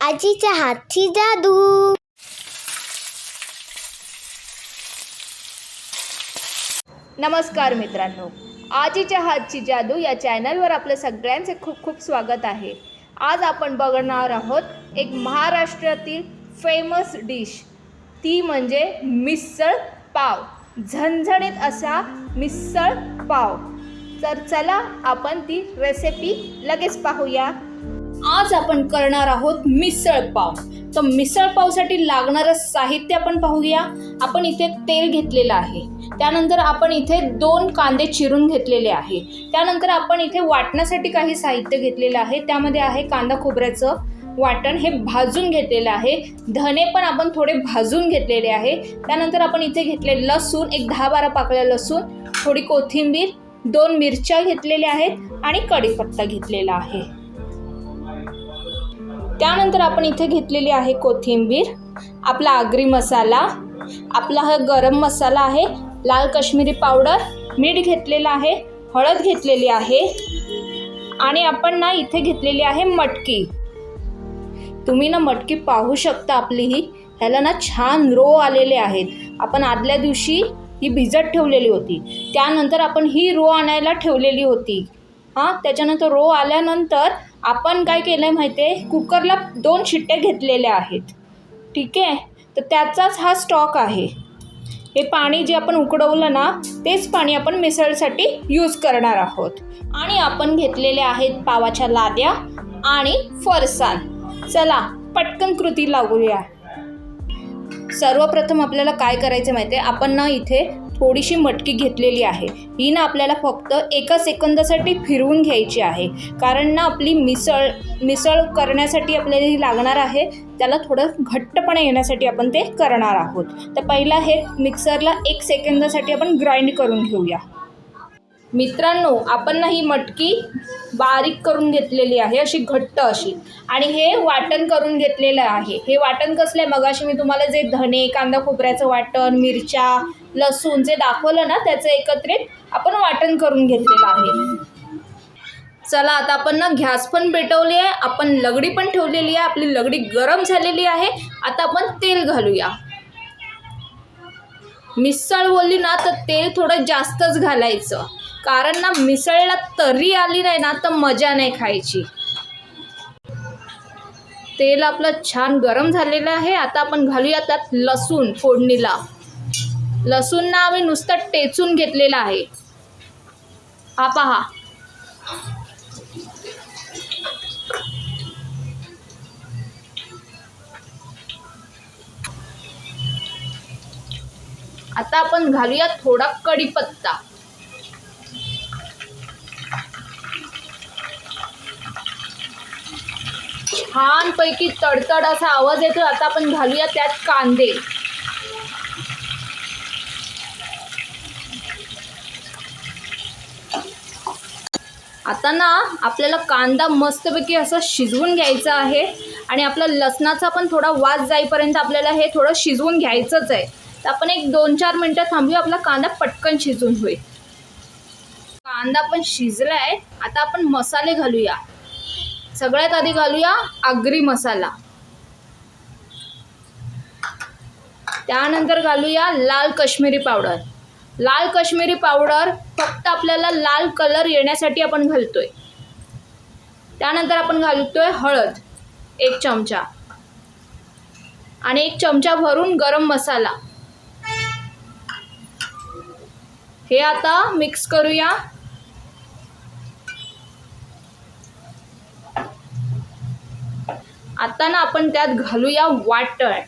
आजीच्या हातची जादू. नमस्कार मित्रांनो. आजीच्या हातची जादू या चॅनलवर आपलं सगळ्यांचे खूप खूप स्वागत आहे. आज आपण बघणार आहोत एक महाराष्ट्रातील फेमस डिश ती म्हणजे मिसळ पाव. झणझणीत असा मिसळ पाव. तर चला आपण ती रेसिपी लगेच पाहूया. आज आपण करणार आहोत मिसळ पाव. तर मिसळ पावसाठी लागणारं साहित्य आपण पाहूया. आपण इथे तेल घेतलेलं आहे. त्यानंतर आपण इथे दोन कांदे चिरून घेतलेले आहे. त्यानंतर आपण इथे वाटण्यासाठी काही साहित्य घेतलेलं आहे. त्यामध्ये आहे कांदा खोबऱ्याचं वाटण. हे भाजून घेतलेलं आहे. धने पण आपण थोडे भाजून घेतलेले आहे. त्यानंतर आपण इथे घेतले लसूण एक दहा बारा पाकळ्या लसूण थोडी कोथिंबीर दोन मिरच्या घेतलेल्या आहेत आणि कढीपत्ता घेतलेला आहे. त्यानंतर आपण इथे घेतलेली आहे कोथिंबीर आपला आगरी मसाला आपला हा गरम मसाला आहे लाल काश्मीरी पावडर मीठ घेतलेलं आहे हळद घेतलेली आहे आणि आपण ना इथे घेतलेली आहे मटकी. तुम्ही ना मटकी पाहू शकता आपली ही ह्याला ना छान रो आलेले आहेत. आपण आदल्या दिवशी ही भिजत ठेवलेली होती. त्यानंतर आपण ही रो आणायला ठेवलेली होती. हां त्याच्यानंतर रो आल्यानंतर आपण काय केलं आहे माहिती आहे? कुकरला दोन शिट्ट्या घेतलेल्या आहेत. ठीक आहे? तर त्याचाच हा स्टॉक आहे. हे पाणी जे आपण उकडवलं ना तेच पाणी आपण मिसळसाठी यूज करणार आहोत. आणि आपण घेतलेले आहेत पावाच्या लाद्या आणि फरसाण चला पटकन कृती लागूया. सर्वप्रथम आपल्याला काय करायचं माहिती आहे? आपण ना इथे थोडीशी मटकी घेतलेली आहे. ही ना आपल्याला फक्त एका सेकंदासाठी फिरवून घ्यायची आहे. कारण ना आपली मिसळ मिसळ करण्यासाठी आपल्याला ही लागणार आहे. त्याला थोडं घट्टपणा येण्यासाठी आपण ते करणार आहोत. तर पहिला हे मिक्सरला एक सेकंदासाठी आपण ग्राइंड करून घेऊया. मित्रांनो आपण ना ही मटकी बारीक करून घेतलेली आहे अशी घट्ट अशी. आणि हे वाटण करून घेतलेलं आहे. हे वाटण कसलं आहे? मगाशी मी तुम्हाला जे धने कांदा खोबऱ्याचं वाटण मिरच्या लसूण जे दाखवलं ना त्याचं एकत्रित आपण वाटण करून घेतलेलं आहे. चला आता आपण ना गॅस पण पेटवली आहे आपण लगडी पण ठेवलेली आहे आपली लगडी गरम झालेली आहे. आता आपण तेल घालूया. मिसळ बोलली ना तर तेल थोडं जास्तच घालायचं. कारण ना मिसळला तरी आली नाही ना तर मजा नाही खायची. तेल आपलं छान गरम झालेलं आहे. आता आपण घालूया त्यात लसूण फोडणीला. लसूणना आम्ही नुसतं टेचून घेतलेलं आहे. हा पहा. आता आपण घालूया थोडा कढीपत्ता छानपैकी तडतड असा आवाज येतो आता आपण घालूया त्यात कांदे. आता ना आपल्याला कांदा मस्तपैकी असं शिजवून घ्यायचा आहे आणि आपला लसणाचा पण थोडा वास जाईपर्यंत आपल्याला हे थोडं शिजवून घ्यायचंच आहे. तर आपण एक दोन चार मिनटं थांबूया आपला कांदा पटकन शिजून होईल. कांदा पण शिजला आहे आता आपण मसाले घालूया. सगळ्यात आधी घालूया आगरी मसाला. त्यानंतर घालूया लाल कश्मीरी पावडर. लाल काश्मीरी पावडर फक्त आपल्याला लाल कलर येण्यासाठी आपण घालतोय. त्यानंतर आपण घालतोय हळद एक चमचा. आणि एक चमचा भरून गरम मसाला. हे आता मिक्स करूया. आता ना आपण त्यात घालूया वाटण.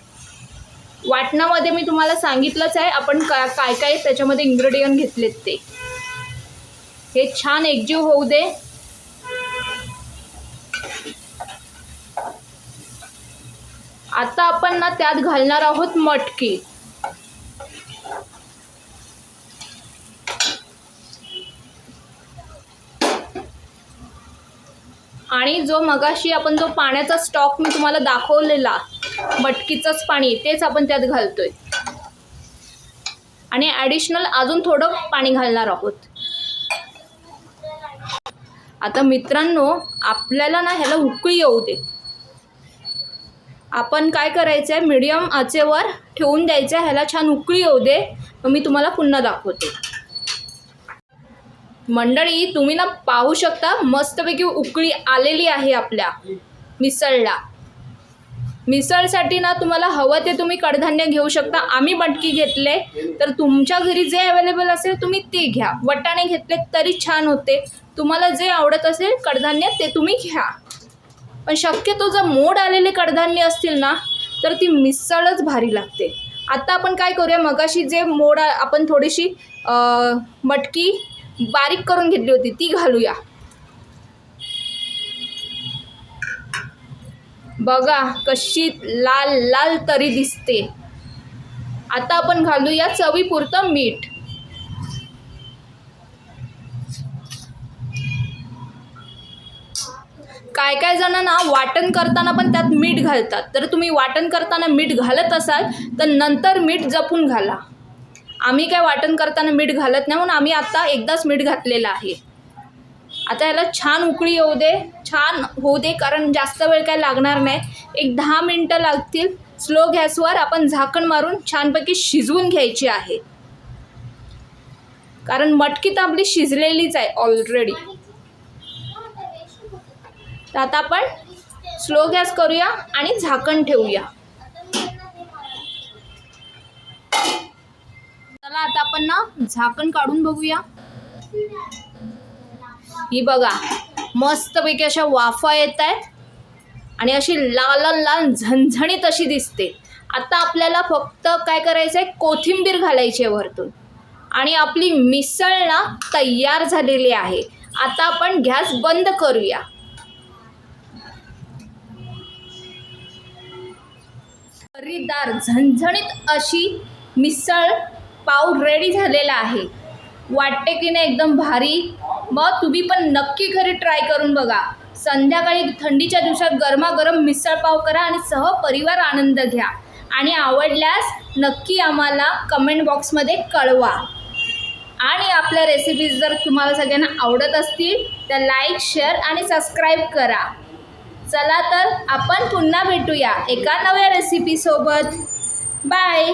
वाटणामध्ये मी तुम्हाला सांगितलंच आहे आपण का काय काय त्याच्यामध्ये इन्ग्रेडियंट घेतलेत ते. हे छान एकजीव होऊ दे. आता आपण ना त्यात घालणार आहोत मटकी. आणि जो मगाशी आपण जो पाण्याचा स्टॉक मी तुम्हाला दाखवलेला मटकीचंच पाणी तेच आपण त्यात घालतोय. आणि ॲडिशनल अजून थोडं पाणी घालणार आहोत. आता मित्रांनो आपल्याला ना ह्याला उकळी येऊ दे. आपण काय करायचं आहे मीडियम आचेवर ठेवून द्यायचं आहे ह्याला छान उकळी येऊ दे. मग मी तुम्हाला पुन्हा दाखवते. मंडळी तुम्ही ना पाहू शकता मस्तपैकी उकळी आलेली आहे आपल्या मिसळला. मिसळसाठी ना तुम्हाला हवं ते तुम्ही कडधान्य घेऊ शकता. आम्ही मटकी घेतले तर तुमच्या घरी जे अवेलेबल असेल तुम्ही ते घ्या. वटाणे घेतले तरी छान होते. तुम्हाला जे आवडत असेल कडधान्य ते तुम्ही घ्या. पण शक्यतो जर मोड आलेले कडधान्य असतील ना तर ती मिसळच भारी लागते. आता आपण काय करूया मगाशी जे मोड आ- आपण थोडीशी मटकी बारीक करून घेतली होती ती घालूया. बघा कशी लाल लाल तरी दिसते. आता आपण घालूया चवीपुरतं मीठ. काय काय जण ना वाटण करताना पण त्यात मीठ घालतात. तर तुम्ही वाटण करताना मीठ घालत असाल तर नंतर मीठ जपून घाला. आम्ही काय वाटण करताना मीठ घालत नाही म्हणून आम्ही आता एकदाच मीठ घातलेलं आहे. आता याला छान उकळी येऊ दे. छान होऊ दे कारण जास्त वेळ काय लागणार नाही. एक दहा मिनटं लागतील. स्लो गॅसवर आपण झाकण मारून छानपैकी शिजवून घ्यायची आहे. कारण मटकी तर आपली शिजलेलीच आहे ऑलरेडी तर आता आपण स्लो गॅस करूया आणि झाकण ठेवूया. चला आता आपण ना झाकण काढून बघूया. ही बघा मस्तपैकी अशा वाफा येत आहेत आणि अशी लाल लाल झणझणीत अशी दिसते. आता आपल्याला फक्त काय करायचं आहे कोथिंबीर घालायची आहे वरतून. आणि आपली मिसळ ना तयार झालेली आहे. आता आपण गॅस बंद करूया. तर्रीदार झणझणीत अशी मिसळ पाव रेडी झालेला आहे. वाटते की नाही एकदम भारी? मग तुम्ही पण नक्की घरी ट्राय करून बघा. संध्याकाळी थंडीच्या दिवसात गरमागरम मिसळपाव करा आणि सहपरिवार आनंद घ्या. आणि आवडल्यास नक्की आम्हाला कमेंट बॉक्समध्ये कळवा. आणि आपल्या रेसिपीज जर तुम्हाला सगळ्यांना आवडत असतील तर लाईक शेअर आणि सबस्क्राईब करा. चला तर आपण पुन्हा भेटूया एका नव्या रेसिपीसोबत बाय